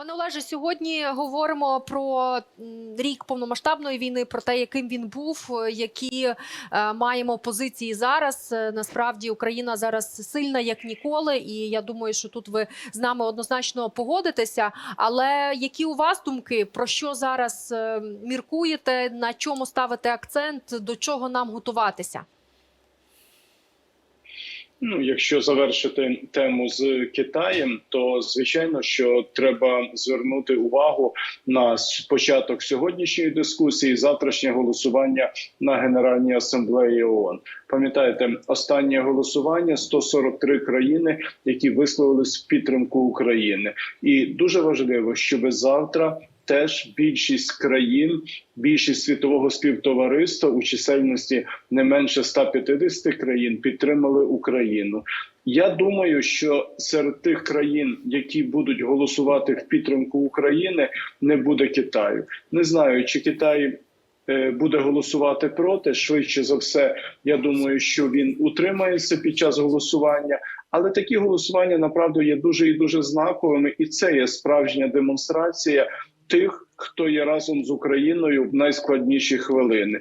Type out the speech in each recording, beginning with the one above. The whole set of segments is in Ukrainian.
Пане Олеже, сьогодні говоримо про рік повномасштабної війни, про те, яким він був, які е, маємо позиції зараз. Е, Насправді Україна зараз сильна як ніколи, і я думаю, що тут ви з нами однозначно погодитеся. Але які у вас думки про що зараз е, міркуєте? На чому ставите акцент? До чого нам готуватися? Ну, якщо завершити тему з Китаєм, то звичайно, що треба звернути увагу на початок сьогоднішньої дискусії, завтрашнє голосування на Генеральній асамблеї ООН. Пам'ятаєте, останнє голосування 143 країни, які висловились в підтримку України, і дуже важливо, щоб завтра. Теж більшість країн, більшість світового співтовариства у чисельності не менше 150 країн підтримали Україну. Я думаю, що серед тих країн, які будуть голосувати в підтримку України, не буде Китаю. Не знаю, чи Китай е, буде голосувати проти. Швидше за все, я думаю, що він утримається під час голосування. Але такі голосування направду є дуже і дуже знаковими, і це є справжня демонстрація тих, хто є разом з Україною в найскладніші хвилини.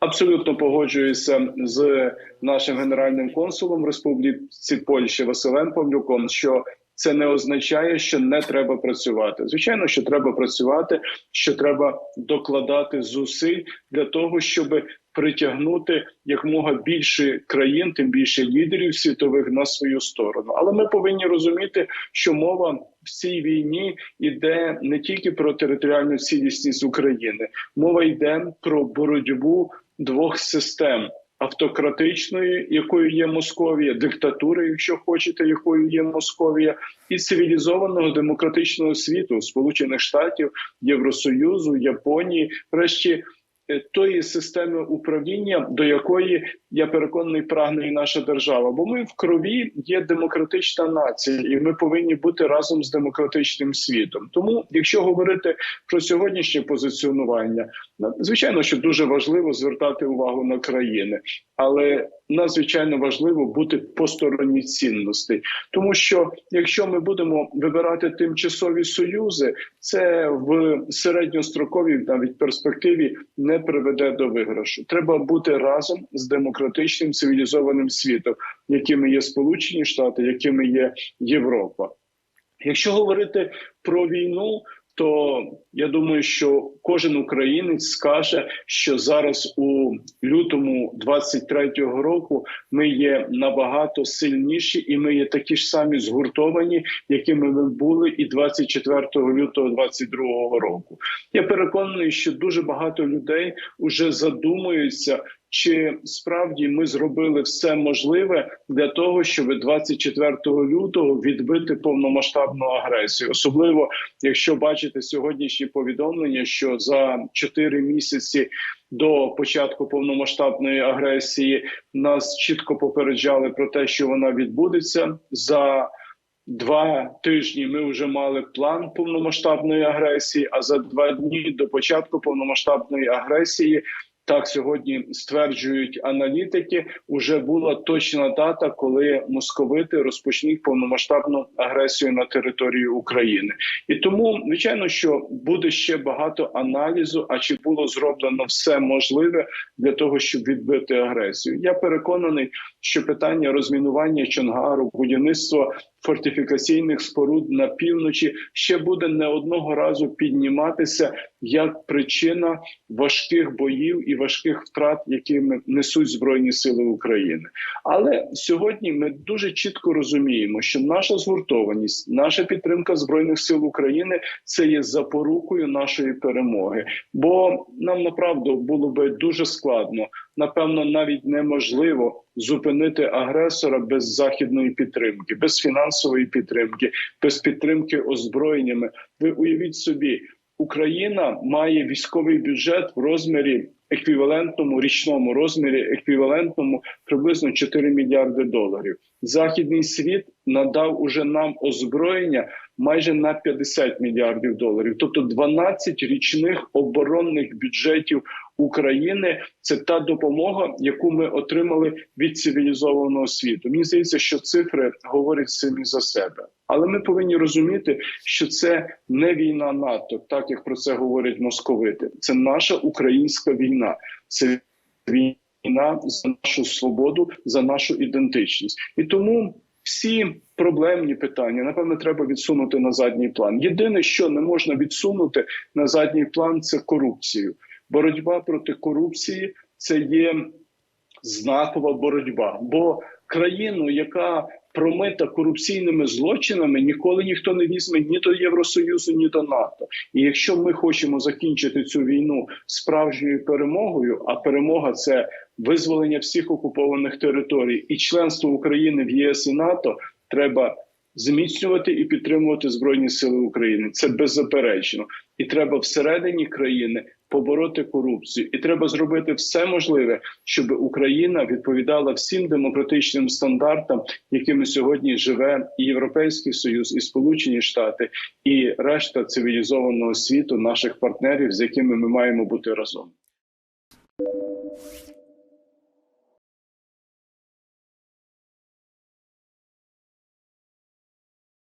Абсолютно погоджуюся з нашим генеральним консулом Республіки Польщі Василем Павлюком, що це не означає, що не треба працювати. Звичайно, що треба працювати, що треба докладати зусиль для того, щоб притягнути якмога більше країн, тим більше лідерів світових на свою сторону. Але ми повинні розуміти, що мова в цій війні йде не тільки про територіальну цілісність України, мова йде про боротьбу двох систем. Автократичної, якою є Московія, диктатури, якщо хочете, якою є Московія, і цивілізованого демократичного світу Сполучених Штатів, Євросоюзу, Японії, врешті тої системи управління, до якої я переконаний прагне і наша держава. Бо ми в крові є демократична нація, і ми повинні бути разом з демократичним світом. Тому, якщо говорити про сьогоднішнє позиціонування, звичайно, що дуже важливо звертати увагу на країни, але надзвичайно важливо бути по стороні цінностей, тому що якщо ми будемо вибирати тимчасові союзи, це в середньостроковій навіть перспективі не приведе до виграшу. Треба бути разом з демократичним цивілізованим світом, якими є Сполучені Штати, якими є Європа. Якщо говорити про війну, то я думаю, що кожен українець скаже, що зараз у лютому 23-го року ми є набагато сильніші, і ми є такі ж самі згуртовані, якими ми були і 24 лютого 22-го року. Я переконаний, що дуже багато людей вже задумуються. Чи справді ми зробили все можливе для того, щоб 24 лютого відбити повномасштабну агресію, особливо якщо бачите сьогоднішні повідомлення, що за 4 місяці до початку повномасштабної агресії нас чітко попереджали про те, що вона відбудеться за. Два тижні ми вже мали план повномасштабної агресії. А за два дні до початку повномасштабної агресії, так сьогодні стверджують аналітики, вже була точна дата, коли московити розпочнуть повномасштабну агресію на територію України. І тому, звичайно, що буде ще багато аналізу. А чи було зроблено все можливе для того, щоб відбити агресію? Я переконаний, що питання розмінування Чонгару, будівництво фортифікаційних споруд на півночі ще буде не одного разу підніматися як причина важких боїв і важких втрат, які несуть збройні сили України. Але сьогодні ми дуже чітко розуміємо, що наша згуртованість, наша підтримка збройних сил України це є запорукою нашої перемоги. Бо нам направду було би дуже складно, напевно, навіть неможливо зупинити агресора без західної підтримки, без фінансової підтримки, без підтримки озброєннями. Ви уявіть собі, Україна має військовий бюджет в розмірі еквівалентному річному розмірі, еквівалентному приблизно 4 мільярди доларів. Західний світ надав уже нам озброєння майже на 50 мільярдів доларів, тобто 12 річних оборонних бюджетів України. Це та допомога, яку ми отримали від цивілізованого світу. Мені здається, що цифри говорять самі за себе. Але ми повинні розуміти, що це не війна НАТО, так як про це говорять московити. Це наша українська війна. Це війна за нашу свободу, за нашу ідентичність. І тому всі проблемні питання напевно треба відсунути на задній план. Єдине, що не можна відсунути на задній план, це корупцію. Боротьба проти корупції це є знакова боротьба. Бо країну, яка промита корупційними злочинами, ніколи ніхто не візьме ні до Євросоюзу, ні до НАТО. І якщо ми хочемо закінчити цю війну справжньою перемогою, а перемога це визволення всіх окупованих територій і членство України в ЄС і НАТО, треба зміцнювати і підтримувати збройні сили України. Це беззаперечно, і треба всередині країни побороти корупцію, і треба зробити все можливе, щоб Україна відповідала всім демократичним стандартам, якими сьогодні живе і Європейський Союз, і Сполучені Штати, і решта цивілізованого світу, наших партнерів, з якими ми маємо бути разом.